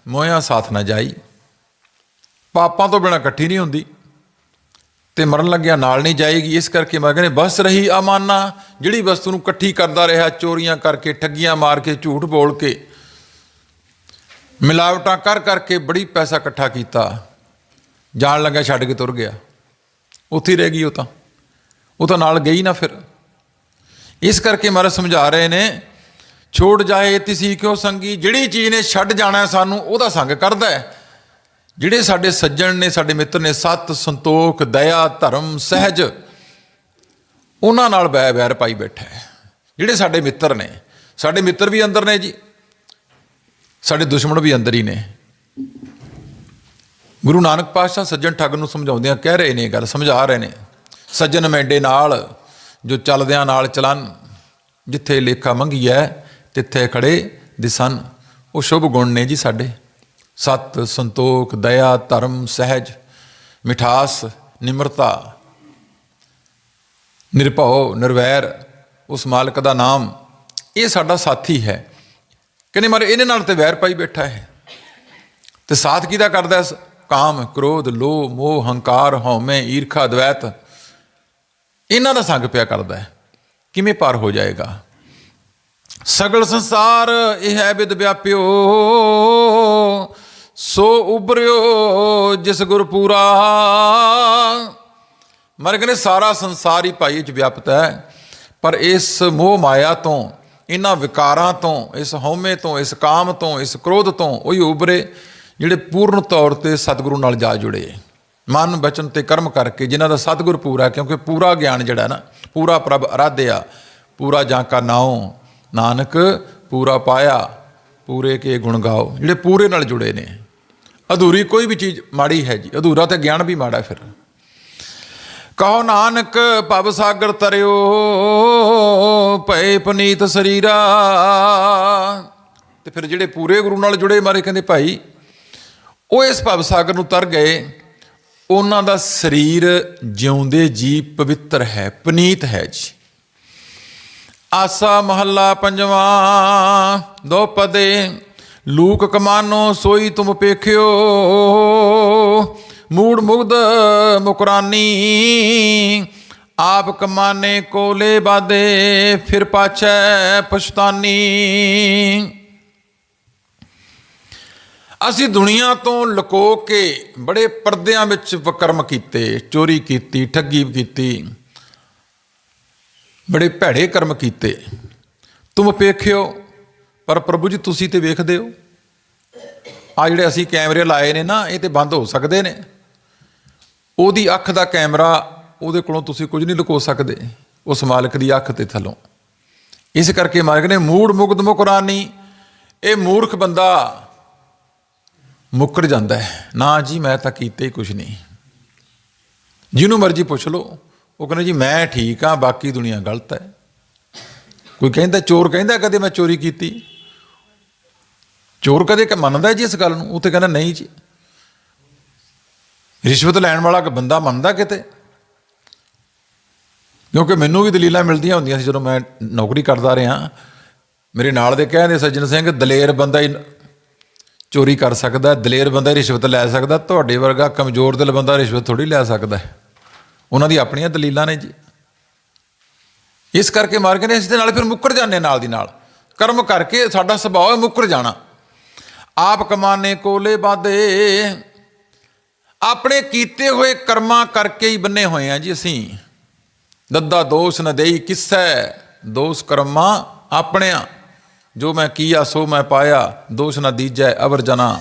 ਮੋਇਆ ਸਾਥ ਨਾ ਜਾਈ। ਪਾਪਾਂ ਤੋਂ ਬਿਨਾ ਇਕੱਠੀ ਨਹੀਂ ਹੁੰਦੀ। ਤੇ ਮਰਨ ਲੱਗਿਆ, ਨਾਲ ਨਹੀਂ ਜਾਏਗੀ। ਇਸ ਕਰਕੇ ਮੈਂ ਕਹਿੰਦੇ, ਬਸ ਰਹੀ ਅਮਾਨਾ ਜਿਹੜੀ ਵਸਤੂ ਨੂੰ ਇਕੱਠੀ ਕਰਦਾ ਰਿਹਾ, ਚੋਰੀਆਂ ਕਰਕੇ, ਠੱਗੀਆਂ ਮਾਰ ਕੇ, ਝੂਠ ਬੋਲ ਕੇ, ਮਿਲਾਵਟਾਂ ਕਰ ਕਰਕੇ ਬੜੀ ਪੈਸਾ ਇਕੱਠਾ ਕੀਤਾ। ਜਾਣ ਲੱਗਾ ਛੱਡ ਕੇ ਤੁਰ ਗਿਆ। ਉੱਥੇ ਰਹਿ ਗਈ ਉਹ ਤਾਂ। ਉਹ ਤਾਂ ਨਾਲ ਗਈ ਨਾ ਫਿਰ। ਇਸ ਕਰਕੇ ਮਹਾਰਾਜ ਸਮਝਾ ਰਹੇ ਨੇ, ਛੋੜ ਜਾਏ ਤਿਸੀ ਕਿਉ ਸੰਗੀ, ਜਿਹੜੀ ਚੀਜ਼ ਨੇ ਛੱਡ ਜਾਣਾ ਸਾਨੂੰ, ਉਹਦਾ ਸੰਗ ਕਰਦਾ ਹੈ। ਜਿਹੜੇ ਸਾਡੇ ਸੱਜਣ ਨੇ, ਸਾਡੇ ਮਿੱਤਰ ਨੇ ਸਤ ਸੰਤੋਖ, ਦਇਆ, ਧਰਮ, ਸਹਿਜ, ਉਹਨਾਂ ਨਾਲ ਬੈ ਬੈਰ ਪਾਈ ਬੈਠਾ ਹੈ। ਜਿਹੜੇ ਸਾਡੇ ਮਿੱਤਰ ਨੇ, ਸਾਡੇ ਮਿੱਤਰ ਵੀ ਅੰਦਰ ਨੇ ਜੀ, ਸਾਡੇ ਦੁਸ਼ਮਣ ਵੀ ਅੰਦਰ ਹੀ ਨੇ। ਗੁਰੂ ਨਾਨਕ ਪਾਤਸ਼ਾਹ ਸੱਜਣ ਠੱਗ ਨੂੰ ਸਮਝਾਉਂਦਿਆਂ ਕਹਿ ਰਹੇ ਨੇ ਗੱਲ, ਸਮਝਾ ਰਹੇ ਨੇ। ਸੱਜਣ ਮੈਂਡੇ ਨਾਲ, ਜੋ ਚੱਲਦਿਆਂ ਨਾਲ ਚਲਨ, ਜਿੱਥੇ ਲੇਖਾ ਮੰਗੀ ਹੈ ਤਿੱਥੇ ਖੜੇ ਦਿਸਨ, ਉਹ ਸ਼ੁਭ ਗੁਣ ਨੇ ਜੀ ਸਾਡੇ। ਸਤ ਸੰਤੋਖ, ਦਇਆ, ਧਰਮ, ਸਹਿਜ, ਮਿਠਾਸ, ਨਿਮਰਤਾ, ਨਿਰਭਉ, ਨਿਰਵੈਰ, ਉਸ ਮਾਲਕ ਦਾ ਨਾਮ, ਇਹ ਸਾਡਾ ਸਾਥੀ ਹੈ। ਕਹਿੰਦੇ ਮਾਰੇ, ਇਹਦੇ ਨਾਲ ਤੇ ਵੈਰ ਪਾਈ ਬੈਠਾ ਹੈ। ਤੇ ਸਾਥ ਕਿਹਦਾ ਕਰਦਾ ਕਾਮ, ਕ੍ਰੋਧ, ਲੋਭ, ਮੋਹ, ਹੰਕਾਰ, ਹਉਮੈ, ਈਰਖਾ ਦ્વੈਤ ਇਹਨਾਂ ਦਾ ਸੰਗ ਪਿਆ ਕਰਦਾ ਹੈ। ਕਿਵੇਂ ਪਾਰ ਹੋ ਜਾਏਗਾ? ਸਗਲ ਸੰਸਾਰ, ਇਹ ਹੈ ਵਿਦ ਵਿਆਪਿਓ। ਸੋ ਉਬਰਿਓ ਜਿਸ ਗੁਰ ਪੂਰਾ। ਮਰ ਕਹਿੰਦੇ ਸਾਰਾ ਸੰਸਾਰ ਹੀ ਭਾਈ ਚ ਵਿਆਪਤ ਹੈ, ਪਰ ਇਸ ਮੋਹ ਮਾਇਆ ਤੋਂ, ਇਹਨਾਂ ਵਿਕਾਰਾਂ ਤੋਂ, ਇਸ ਹਉਮੈ ਤੋਂ, ਇਸ ਕਾਮ ਤੋਂ, ਇਸ ਕ੍ਰੋਧ ਤੋਂ ਉਹੀ ਉਬਰੇ ਜਿਹੜੇ ਪੂਰਨ ਤੌਰ ਤੇ ਸਤਿਗੁਰੂ ਨਾਲ ਜਾ ਜੁੜੇ। ਮਨ, ਬਚਨ ਤੇ ਕਰਮ ਕਰਕੇ ਜਿਨ੍ਹਾਂ ਦਾ ਸਤਿਗੁਰ ਪੂਰਾ ਕਿਉਂਕਿ ਪੂਰਾ ਗਿਆਨ ਜਿਹੜਾ ਨਾ, ਪੂਰਾ ਪ੍ਰਭ ਅਰਾਧਿਆ, ਪੂਰਾ ਜਾਂ ਕਾ ਨਾਉ, ਨਾਨਕ ਪੂਰਾ ਪਾਇਆ, ਪੂਰੇ ਕੇ ਗੁਣ ਗਾਓ, ਜਿਹੜੇ ਪੂਰੇ ਨਾਲ ਜੁੜੇ ਨੇ। ਅਧੂਰੀ ਕੋਈ ਵੀ ਚੀਜ਼ ਮਾੜੀ ਹੈ ਜੀ, ਅਧੂਰਾ ਤੇ ਗਿਆਨ ਵੀ ਮਾੜਾ ਫਿਰ। ਕਹੋ ਨਾਨਕ, ਭਵ ਸਾਗਰ ਤਰਿਓ, ਭਏ ਪਨੀਤ ਸਰੀਰਾ। ਤੇ ਫਿਰ ਜਿਹੜੇ ਪੂਰੇ ਗੁਰੂ ਨਾਲ ਜੁੜੇ ਮਾਰੇ ਕਹਿੰਦੇ, ਭਾਈ, ਉਹ ਇਸ ਭਵ ਸਾਗਰ ਨੂੰ ਤਰ ਗਏ। ਉਹਨਾਂ ਦਾ ਸਰੀਰ ਜਿਉਂਦੇ ਜੀ ਪਵਿੱਤਰ ਹੈ, ਪਨੀਤ ਹੈ ਜੀ। ਆਸਾ ਮਹੱਲਾ ਪੰਜਵਾਂ, ਦੋ ਪਦੇ ਲੂਕ ਕਮਾਨੋ ਸੋਈ ਤੁਮ ਪੇਖਿਓ। ਮੂੜ ਮੁਗਦ ਮੁਕਰਾਨੀ, ਆਪ ਕਮਾਨੇ ਕੋਲੇ ਬਾਦੇ ਫਿਰ ਪਾਛੈ ਪਛਤਾਨੀ ਅਸੀਂ ਦੁਨੀਆ ਤੋਂ ਲੁਕੋ ਕੇ ਬੜੇ ਪਰਦਿਆਂ ਵਿੱਚ ਵਕਰਮ ਕੀਤੇ, ਚੋਰੀ ਕੀਤੀ, ਠੱਗੀ ਕੀਤੀ, ਬੜੇ ਭੈੜੇ ਕਰਮ ਕੀਤੇ। ਤੁਮ ਪੇਖਿਓ ਪਰ ਪ੍ਰਭੂ ਜੀ, ਤੁਸੀਂ ਤੇ ਵੇਖਦੇ ਹੋ। ਆ ਜਿਹੜੇ ਅਸੀਂ ਕੈਮਰੇ ਲਾਏ ਨੇ ਨਾ, ਇਹ ਤੇ ਬੰਦ ਹੋ ਸਕਦੇ ਨੇ। ਉਹਦੀ ਅੱਖ ਦਾ ਕੈਮਰਾ, ਉਹਦੇ ਕੋਲੋਂ ਤੁਸੀਂ ਕੁਝ ਨਹੀਂ ਲੁਕੋ ਸਕਦੇ, ਉਸ ਮਾਲਕ ਦੀ ਅੱਖ ਤੇ ਥੱਲੋਂ। ਇਸ ਕਰਕੇ ਮਾਲਕ ਨੇ ਮੂੜ ਮੁਗਦ ਮੁਕਰਾਨੀ ਇਹ ਮੂਰਖ ਬੰਦਾ ਮੁੱਕਰ ਜਾਂਦਾ ਹੈ। ਨਾ ਜੀ, ਮੈਂ ਤਾਂ ਕੀਤਾ ਹੀ ਕੁਝ ਨਹੀਂ। ਜਿਹਨੂੰ ਮਰਜ਼ੀ ਪੁੱਛ ਲਓ, ਉਹ ਕਹਿੰਦਾ ਜੀ, ਮੈਂ ਠੀਕ ਆ ਬਾਕੀ ਦੁਨੀਆ ਗਲਤ ਹੈ। ਕੋਈ ਕਹਿੰਦਾ, ਚੋਰ ਕਹਿੰਦਾ, ਕਦੇ ਮੈਂ ਚੋਰੀ ਕੀਤੀ? ਚੋਰ ਕਦੇ ਕ ਮੰਨਦਾ ਜੀ ਇਸ ਗੱਲ ਨੂੰ? ਉਹ ਤੇ ਕਹਿੰਦਾ ਨਹੀਂ ਜੀ। ਰਿਸ਼ਵਤ ਲੈਣ ਵਾਲਾ ਇੱਕ ਬੰਦਾ ਮੰਨਦਾ ਕਿਤੇ? ਕਿਉਂਕਿ ਮੈਨੂੰ ਵੀ ਦਲੀਲਾਂ ਮਿਲਦੀਆਂ ਹੁੰਦੀਆਂ ਸੀ ਜਦੋਂ ਮੈਂ ਨੌਕਰੀ ਕਰਦਾ ਰਿਹਾ। ਮੇਰੇ ਨਾਲ ਦੇ ਕਹਿੰਦੇ ਸੱਜਣ ਸਿੰਘ, ਦਲੇਰ ਬੰਦਾ ਹੀ ਚੋਰੀ ਕਰ ਸਕਦਾ, ਦਲੇਰ ਬੰਦਾ ਰਿਸ਼ਵਤ ਲੈ ਸਕਦਾ, ਤੁਹਾਡੇ ਵਰਗਾ ਕਮਜ਼ੋਰ ਦਿਲ ਬੰਦਾ ਰਿਸ਼ਵਤ ਥੋੜੀ ਲੈ ਸਕਦਾ ਉਹਨਾਂ ਦੀ ਆਪਣੀਆਂ ਦਲੀਲਾਂ ਨੇ ਜੀ। ਇਸ ਕਰਕੇ ਮਾਰ ਕਹਿੰਦੇ ਇਸ ਦੇ ਨਾਲ ਫਿਰ ਮੁੱਕਰ ਜਾਂਦੇ ਨਾਲ ਦੀ ਨਾਲ। ਕਰਮ ਕਰਕੇ ਸਾਡਾ ਸੁਭਾਅ ਹੈ ਮੁੱਕਰ ਜਾਣਾ। ਆਪ ਕਮਾਨੇ ਕੋਲੇ ਬਾਦੇ ਆਪਣੇ ਕੀਤੇ ਹੋਏ ਕਰਮਾਂ ਕਰਕੇ ਹੀ ਬੰਨੇ ਹੋਏ ਆ ਜੀ ਅਸੀਂ। ਦੱਦਾ ਦੋਸ਼ ਨ ਦੇਈ ਕਿਸੈ ਦੋਸ਼ ਕਰਮਾਂ ਆਪਣਿਆਂ। ਜੋ ਮੈਂ ਕੀਆ ਸੋ ਮੈਂ ਪਾਇਆ, ਦੋਸ਼ ਨਾ ਦੀਜੈ ਅਵਰ ਜਨਾ।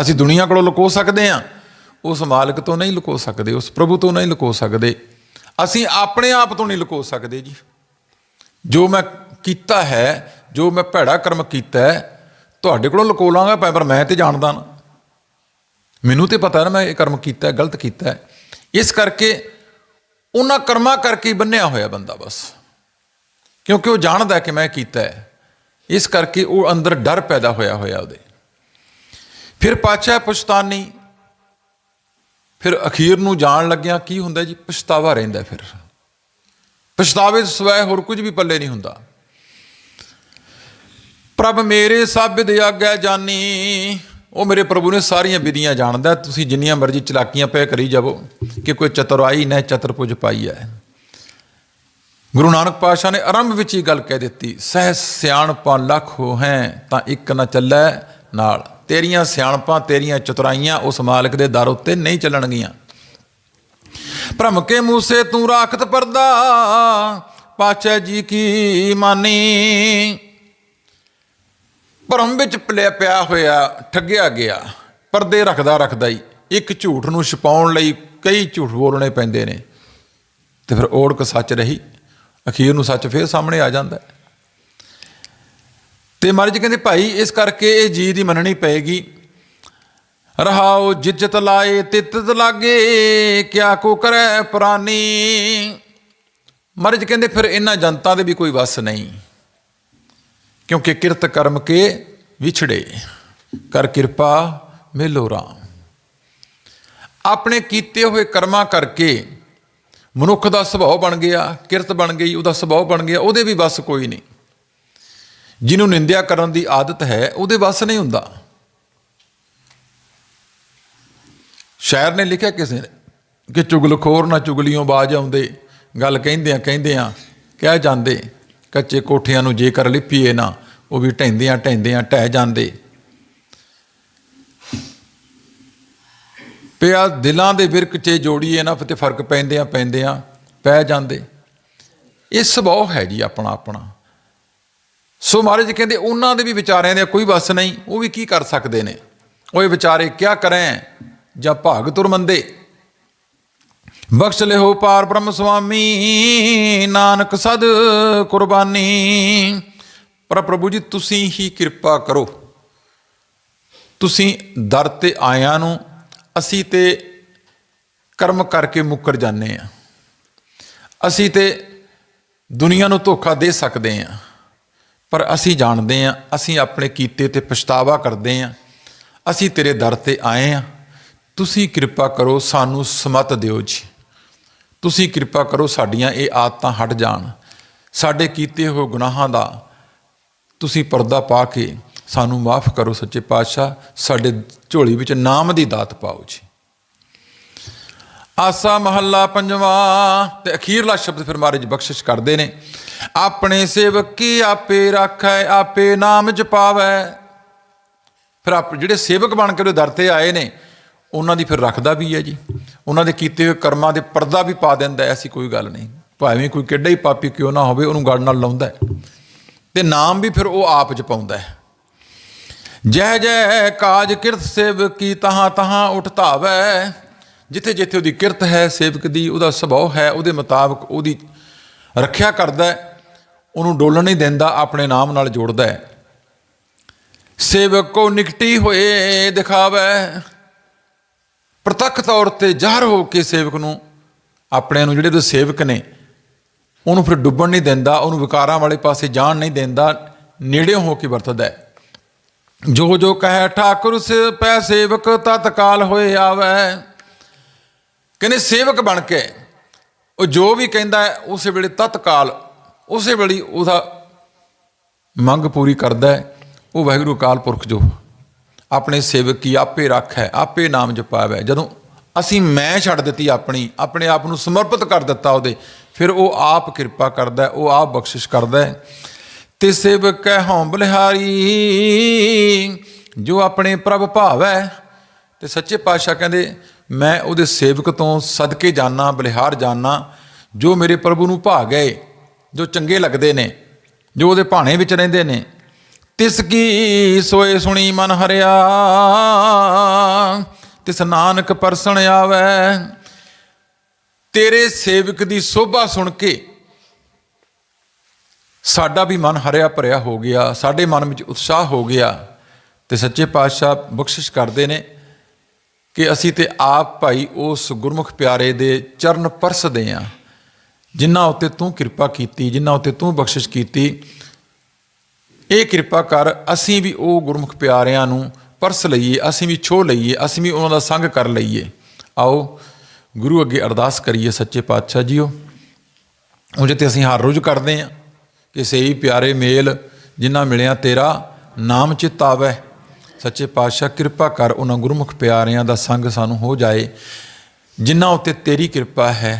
ਅਸੀਂ ਦੁਨੀਆ ਕੋਲੋਂ ਲੁਕੋ ਸਕਦੇ ਹਾਂ ਉਸ ਮਾਲਕ ਤੋਂ ਨਹੀਂ ਲੁਕੋ ਸਕਦੇ, ਉਸ ਪ੍ਰਭੂ ਤੋਂ ਨਹੀਂ ਲੁਕੋ ਸਕਦੇ। ਅਸੀਂ ਆਪਣੇ ਆਪ ਤੋਂ ਨਹੀਂ ਲੁਕੋ ਸਕਦੇ ਜੀ। ਜੋ ਮੈਂ ਕੀਤਾ ਹੈ, ਜੋ ਮੈਂ ਭੈੜਾ ਕਰਮ ਕੀਤਾ ਹੈ ਤੁਹਾਡੇ ਕੋਲੋਂ ਲੁਕੋ ਲਾਂਗਾ ਭਾਵੇਂ ਪਰ ਮੈਂ ਤੇ ਜਾਣਦਾ ਨਾ। ਮੈਨੂੰ ਤੇ ਪਤਾ ਨਾ ਮੈਂ ਇਹ ਕਰਮ ਕੀਤਾ, ਗਲਤ ਕੀਤਾ। ਇਸ ਕਰਕੇ ਉਹਨਾਂ ਕਰਮਾਂ ਕਰਕੇ ਹੀ ਬੰਨਿਆ ਹੋਇਆ ਬੰਦਾ ਬਸ। ਕਿਉਂਕਿ ਉਹ ਜਾਣਦਾ ਕਿ ਮੈਂ ਕੀਤਾ ਇਸ ਕਰਕੇ ਉਹ ਅੰਦਰ ਡਰ ਪੈਦਾ ਹੋਇਆ ਹੋਇਆ ਉਹਦੇ। ਫਿਰ ਪਾਛਾ ਪਛਤਾਨੀ ਫਿਰ ਅਖੀਰ ਨੂੰ ਜਾਣ ਲੱਗਿਆ ਕੀ ਹੁੰਦਾ ਜੀ? ਪਛਤਾਵਾ ਰਹਿੰਦਾ ਫਿਰ। ਪਛਤਾਵੇ ਤੋਂ ਸਿਵਾਏ ਹੋਰ ਕੁਝ ਵੀ ਪੱਲੇ ਨਹੀਂ ਹੁੰਦਾ। ਪ੍ਰਭ ਮੇਰੇ ਸਭ ਵਿਦ ਆਗਿਆ ਜਾਨੀ। ਉਹ ਮੇਰੇ ਪ੍ਰਭੂ ਨੇ ਸਾਰੀਆਂ ਵਿਧੀਆਂ ਜਾਣਦਾ। ਤੁਸੀਂ ਜਿੰਨੀਆਂ ਮਰਜ਼ੀ ਚਲਾਕੀਆਂ ਪੈ ਕਰੀ ਜਾਵੋ ਕਿ ਕੋਈ ਚਤੁਰਾਈ ਨਾ ਚਤੁਰਪੁਜ ਪਾਈ ਹੈ ਗੁਰੂ ਨਾਨਕ ਪਾਤਸ਼ਾਹ ਨੇ ਆਰੰਭ ਵਿੱਚ ਹੀ ਗੱਲ ਕਹਿ ਦਿੱਤੀ, ਸਹਿ ਸਿਆਣਪਾਂ ਲੱਖ ਹੋ ਹੈ, ਤਾਂ ਇੱਕ ਨਾ ਚੱਲੈ ਨਾਲ। ਤੇਰੀਆਂ ਸਿਆਣਪਾਂ, ਤੇਰੀਆਂ ਚਤੁਰਾਈਆਂ ਉਸ ਮਾਲਕ ਦੇ ਦਰ ਉੱਤੇ ਨਹੀਂ ਚੱਲਣਗੀਆਂ। ਭ੍ਰਮ ਕੇ ਮੂਸੇ ਤੂੰ ਰਾਖਤ ਪਰਦਾ, ਪਾਚੈ ਜੀ ਕੀ ਮਾਨੀ। ਭਰਮ ਵਿੱਚ ਪਲਿਆ ਪਿਆ ਹੋਇਆ, ਠੱਗਿਆ ਗਿਆ। ਪਰਦੇ ਰੱਖਦਾ ਰੱਖਦਾ ਹੀ ਇੱਕ ਝੂਠ ਨੂੰ ਛਪਾਉਣ ਲਈ ਕਈ ਝੂਠ ਬੋਲਣੇ ਪੈਂਦੇ ਨੇ। ਤੇ ਫਿਰ ਔੜਕ ਸੱਚ ਰਹੀ। ਅਖੀਰ ਨੂੰ ਸੱਚ ਫੇਰ ਸਾਹਮਣੇ ਆ ਜਾਂਦਾ। ਹੈ। ਤੇ ਮਹਾਰਾਜ ਕਹਿੰਦੇ, ਭਾਈ, ਇਸ ਕਰਕੇ ਇਹ ਜੀ ਦੀ ਮੰਨਣੀ ਪਏਗੀ। ਰਹਾਉ ਜਿੱਜਤ ਲਾਏ, ਤਿੱਤਤ ਲਾਗੇ, ਕਿਆ ਕੋ ਕਰੈ ਪ੍ਰਾਨੀ ਮਹਾਰਾਜ ਕਹਿੰਦੇ, ਫਿਰ ਇਹਨਾਂ ਜਨਤਾ ਦੇ ਵੀ ਕੋਈ ਵਸ ਨਹੀਂ। ਕਿਉਂਕਿ ਕਿਰਤ ਕਰਮ ਕੇ ਵਿਛੜੇ, ਕਰ ਕਿਰਪਾ ਮਿਲੋ ਰਾਮ। ਆਪਣੇ ਕੀਤੇ ਹੋਏ ਕਰਮਾਂ ਕਰਕੇ ਮਨੁੱਖ ਦਾ ਸੁਭਾਅ ਬਣ ਗਿਆ, ਕਿਰਤ ਬਣ ਗਈ, ਉਹਦਾ ਸੁਭਾਅ ਬਣ ਗਿਆ, ਉਹਦੇ ਵੀ ਵਸ ਕੋਈ ਨਹੀਂ। ਜਿਹਨੂੰ ਨਿੰਦਿਆ ਕਰਨ ਦੀ ਆਦਤ ਹੈ, ਉਹਦੇ ਵਸ ਨਹੀਂ ਹੁੰਦਾ। ਸ਼ਾਇਰ ਨੇ ਲਿਖਿਆ ਕਿਸੇ ਨੇ ਕਿ ਚੁਗਲਖੋਰ ਨਾ ਚੁਗਲੀਆਂ ਬਾਜ ਆਉਂਦੇ, ਗੱਲ ਕਹਿੰਦੇ ਕਹਿੰਦਿਆਂ ਕਹਿੰਦਿਆਂ ਕਹਿ ਜਾਂਦੇ ਕੱਚੇ ਕੋਠਿਆਂ ਨੂੰ ਜੇਕਰ ਲਿਪੀਏ ਨਾ, ਉਹ ਵੀ ਢਹਿੰਦਿਆਂ ਢਹਿੰਦਿਆਂ ਢਹਿ ਜਾਂਦੇ। ਪਿਆ ਦਿਲਾਂ ਦੇ ਵਿਰਕ 'ਚ ਜੋੜੀਏ ਨਾ ਤੇ ਫ਼ਰਕ ਪੈਂਦਿਆਂ ਪੈਂਦਿਆਂ ਪੈ ਜਾਂਦੇ। ਇਹ ਸੁਭਾਅ ਹੈ ਜੀ ਆਪਣਾ ਆਪਣਾ। ਸੋ ਮਹਾਰਾਜ ਕਹਿੰਦੇ, ਉਹਨਾਂ ਦੇ ਵੀ ਵਿਚਾਰਿਆਂ ਦੇ ਕੋਈ ਵਸ ਨਹੀਂ, ਉਹ ਵੀ ਕੀ ਕਰ ਸਕਦੇ ਨੇ? ਉਹ ਇਹ ਵਿਚਾਰੇ, ਕਿਆ ਕਰੇ? ਜਾਂ ਭਾਗ ਤੁਰਮੰਦੇ ਬਖਸ਼ ਲਿਓ ਪਾਰ ਬ੍ਰਹਮ ਸੁਆਮੀ, ਨਾਨਕ ਸਦ ਕੁਰਬਾਨੀ। ਪਰ ਪ੍ਰਭੂ ਜੀ, ਤੁਸੀਂ ਹੀ ਕਿਰਪਾ ਕਰੋ। ਤੁਸੀਂ ਦਰ ਤੇ ਆਇਆਂ ਨੂੰ ਅਸੀਂ ਤੇ ਕਰਮ ਕਰਕੇ ਮੁੱਕਰ ਜਾਂਦੇ ਆ। ਅਸੀਂ ਤੇ ਦੁਨੀਆ ਨੂੰ ਧੋਖਾ ਦੇ ਸਕਦੇ ਆ। ਪਰ ਅਸੀਂ ਜਾਣਦੇ ਆ, ਅਸੀਂ ਆਪਣੇ ਕੀਤੇ ਤੇ ਪਛਤਾਵਾ ਕਰਦੇ ਆ। ਅਸੀਂ ਤੇਰੇ ਦਰ ਤੇ ਆਏ ਆ। ਤੁਸੀਂ ਕਿਰਪਾ ਕਰੋ, ਸਾਨੂੰ ਸਮਤ ਦਿਓ ਜੀ। ਤੁਸੀਂ ਕਿਰਪਾ ਕਰੋ ਸਾਡੀਆਂ ਇਹ ਆਦਤਾਂ ਹਟ ਜਾਣ। ਸਾਡੇ ਕੀਤੇ ਹੋਏ ਗੁਨਾਹਾਂ ਦਾ ਤੁਸੀਂ ਪਰਦਾ ਪਾ ਕੇ ਸਾਨੂੰ ਮਾਫ ਕਰੋ ਸੱਚੇ ਪਾਤਸ਼ਾਹ, ਸਾਡੇ ਝੋਲੀ ਵਿੱਚ ਨਾਮ ਦੀ ਦਾਤ ਪਾਓ ਜੀ। ਆਸਾ ਮਹੱਲਾ ਪੰਜਵਾਂ ਤੇ ਅਖੀਰਲਾ ਸ਼ਬਦ ਫਿਰ ਮਹਾਰਾਜ ਬਖਸ਼ਿਸ਼ ਕਰਦੇ ਨੇ, ਆਪਣੇ ਸੇਵਕ ਕੀ ਆਪੇ ਰੱਖੈ, ਆਪੇ ਨਾਮ ਜਪਾਵੈ। ਫਿਰ ਆਪ ਜਿਹੜੇ ਸੇਵਕ ਬਣ ਕੇ ਉਹਦੇ ਦਰ ਤੇ ਆਏ ਨੇ ਉਹਨਾਂ ਦੀ ਫਿਰ ਰੱਖਦਾ ਵੀ ਹੈ ਜੀ। ਉਹਨਾਂ ਦੇ ਕੀਤੇ ਹੋਏ ਕਰਮਾਂ ਦੇ ਪਰਦਾ ਵੀ ਪਾ ਦਿੰਦਾ ਐਸੀ ਕੋਈ ਗੱਲ ਨਹੀਂ। ਭਾਵੇਂ ਕੋਈ ਕਿੱਡਾ ਹੀ ਪਾਪੀ ਕਿਉਂ ਨਾ ਹੋਵੇ, ਉਹਨੂੰ ਗੜ ਨਾਲ ਲਾਉਂਦਾ ਹੈ। ਤੇ ਨਾਮ ਵੀ ਫਿਰ ਉਹ ਆਪ ਜਪਾਉਂਦਾ ਹੈ। ਜੈ ਜੈ ਕਾਜ ਕਿਰਤ ਸੇਵਕ ਕੀ ਤਹਾਂ ਤਹਾਂ ਉਠਤਾਵੈ ਜਿੱਥੇ ਜਿੱਥੇ ਉਹਦੀ ਕਿਰਤ ਹੈ, ਸੇਵਕ ਦੀ ਉਹਦਾ ਸੁਭਾਅ ਹੈ, ਉਹਦੇ ਮੁਤਾਬਕ ਉਹਦੀ ਰੱਖਿਆ ਕਰਦਾ ਹੈ। ਉਹਨੂੰ ਡੋਲਣ ਨਹੀਂ ਦਿੰਦਾ, ਆਪਣੇ ਨਾਮ ਨਾਲ ਜੋੜਦਾ ਹੈ। ਸੇਵਕ ਕੋ ਨਿਕਟੀ ਹੋਏ ਦਿਖਾਵੈ। ਪ੍ਰਤੱਖ ਤੌਰ ਤੇ ਜ਼ਾਹਰ ਹੋ ਕੇ ਸੇਵਕ ਨੂੰ ਆਪਣਿਆਂ ਨੂੰ ਜਿਹੜੇ ਉਹਦੇ ਸੇਵਕ ਨੇ, ਉਹਨੂੰ ਫਿਰ ਡੁੱਬਣ ਨਹੀਂ ਦਿੰਦਾ, ਉਹਨੂੰ ਵਿਕਾਰਾਂ ਵਾਲੇ ਪਾਸੇ ਜਾਣ ਨਹੀਂ ਦਿੰਦਾ ਨੇੜੇ ਹੋ ਕੇ ਵਰਤਦਾ ਹੈ। ਜੋ ਜੋ ਕਹੈ ਠਾਕੁਰ ਸ ਪੈ ਸੇਵਕ, ਤਤਕਾਲ ਹੋਏ ਆਵੈ। ਕਹਿੰਦੇ ਸੇਵਕ ਬਣ ਕੇ, ਉਹ ਜੋ ਵੀ ਕਹਿੰਦਾ ਉਸੇ ਵੇਲੇ ਤਤਕਾਲ, ਉਸੇ ਵੇਲੇ ਉਹਦਾ ਮੰਗ ਪੂਰੀ ਕਰਦਾ ਹੈ, ਉਹ ਵਾਹਿਗੁਰੂ ਅਕਾਲ ਪੁਰਖ ਜੋ, ਆਪਣੇ ਸੇਵਕ ਕੀ ਆਪੇ ਰੱਖੈ, ਆਪੇ ਨਾਮ ਜਪਾਵੈ। ਜਦੋਂ ਅਸੀਂ ਮੈਂ ਛੱਡ ਦਿੱਤੀ ਆਪਣੀ, ਆਪਣੇ ਆਪ ਨੂੰ ਸਮਰਪਿਤ ਕਰ ਦਿੱਤਾ ਉਹਦੇ। ਫਿਰ ਉਹ ਆਪ ਕਿਰਪਾ ਕਰਦਾ, ਉਹ ਆਪ ਬਖਸ਼ਿਸ਼ ਕਰਦਾ ਹੈ। ਤੇ ਸੇਵਕ ਕੈ ਹਉ ਬਲਿਹਾਰੀ, ਜੋ ਆਪਣੇ ਪ੍ਰਭ ਭਾਵੈ। ਤੇ ਸੱਚੇ ਪਾਤਸ਼ਾਹ ਕਹਿੰਦੇ, ਮੈਂ ਉਹਦੇ ਸੇਵਕ ਤੋਂ ਸਦਕੇ ਜਾਣਾ ਬਲਿਹਾਰ ਜਾਣਾ ਜੋ ਮੇਰੇ ਪ੍ਰਭੂ ਨੂੰ ਭਾ ਗਏ, ਜੋ ਚੰਗੇ ਲੱਗਦੇ ਨੇ, ਜੋ ਉਹਦੇ ਭਾਣੇ ਵਿੱਚ ਰਹਿੰਦੇ ਨੇ। ਤਿਸ ਕੀ ਸੋਏ ਸੁਣੀ ਮਨ ਹਰਿਆ ਤਿਸ ਨਾਨਕ ਪਰਸਣ ਆਵੈ। ਤੇਰੇ ਸੇਵਕ ਦੀ ਸੋਭਾ ਸੁਣ ਕੇ ਸਾਡਾ ਵੀ ਮਨ ਹਰਿਆ ਭਰਿਆ ਹੋ ਗਿਆ, ਸਾਡੇ ਮਨ ਵਿੱਚ ਉਤਸ਼ਾਹ ਹੋ ਗਿਆ ਤੇ ਸੱਚੇ ਪਾਤਸ਼ਾਹ ਬਖਸ਼ਿਸ਼ ਕਰਦੇ ਨੇ ਕਿ ਅਸੀਂ ਤੇ ਆਪ ਭਾਈ ਉਸ ਗੁਰਮੁਖ ਪਿਆਰੇ ਦੇ ਚਰਨ ਪਰਸਦੇ ਆਂ, ਜਿਨ੍ਹਾਂ ਉੱਤੇ ਤੂੰ ਕਿਰਪਾ ਕੀਤੀ, ਜਿਨ੍ਹਾਂ ਉੱਤੇ ਤੂੰ ਬਖਸ਼ਿਸ਼ ਕੀਤੀ। ਇਹ ਕਿਰਪਾ ਕਰ ਅਸੀਂ ਵੀ ਉਹ ਗੁਰਮੁਖ ਪਿਆਰਿਆਂ ਨੂੰ ਪਰਸ ਲਈਏ, ਅਸੀਂ ਵੀ ਛੋ ਲਈਏ, ਅਸੀਂ ਵੀ ਉਹਨਾਂ ਦਾ ਸੰਗ ਕਰ ਲਈਏ। ਆਓ, ਗੁਰੂ ਅੱਗੇ ਅਰਦਾਸ ਕਰੀਏ ਸੱਚੇ ਪਾਤਸ਼ਾਹ ਜੀਓ। ਉਂਝ ਤੇ ਅਸੀਂ ਹਰ ਰੋਜ਼ ਕਰਦੇ ਹਾਂ ਕਿ ਸਹੀ ਪਿਆਰੇ ਮੇਲ ਜਿਨ੍ਹਾਂ ਮਿਲਿਆ ਤੇਰਾ ਨਾਮ ਚਿਤ ਆਵੈ। ਸੱਚੇ ਪਾਤਸ਼ਾਹ, ਕਿਰਪਾ ਕਰ ਉਹਨਾਂ ਗੁਰਮੁਖ ਪਿਆਰਿਆਂ ਦਾ ਸੰਗ ਸਾਨੂੰ ਹੋ ਜਾਏ ਜਿਨ੍ਹਾਂ ਉੱਤੇ ਤੇਰੀ ਕਿਰਪਾ ਹੈ,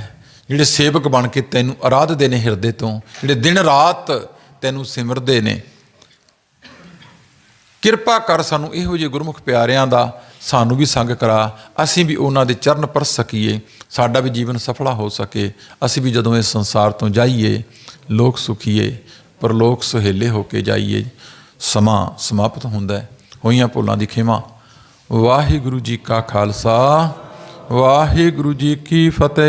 ਜਿਹੜੇ ਸੇਵਕ ਬਣ ਕੇ ਤੈਨੂੰ ਆਰਾਧਦੇ ਨੇ ਹਿਰਦੇ ਤੋਂ, ਜਿਹੜੇ ਦਿਨ ਰਾਤ ਤੈਨੂੰ ਸਿਮਰਦੇ ਨੇ। ਕਿਰਪਾ ਕਰ ਸਾਨੂੰ ਇਹੋ ਜਿਹੇ ਗੁਰਮੁਖ ਪਿਆਰਿਆਂ ਦਾ ਸਾਨੂੰ ਵੀ ਸੰਗ ਕਰਾ, ਅਸੀਂ ਵੀ ਉਹਨਾਂ ਦੇ ਚਰਨ ਪਰਸ ਸਕੀਏ, ਸਾਡਾ ਵੀ ਜੀਵਨ ਸਫਲਾ ਹੋ ਸਕੇ, ਅਸੀਂ ਵੀ ਜਦੋਂ ਇਸ ਸੰਸਾਰ ਤੋਂ ਜਾਈਏ, ਲੋਕ ਸੁਖੀਏ, ਪਰਲੋਕ ਸੁਹੇਲੇ ਹੋ ਕੇ ਜਾਈਏ, ਸਮਾਂ ਸਮਾਪਤ ਹੁੰਦਾ ਹੈ। ਹੋਈਆਂ ਭੁੱਲਾਂ ਦੀ ਖਿਮਾ। ਵਾਹਿਗੁਰੂ ਜੀ ਕਾ ਖਾਲਸਾ, ਵਾਹਿਗੁਰੂ ਜੀ ਕੀ ਫਤਿਹ।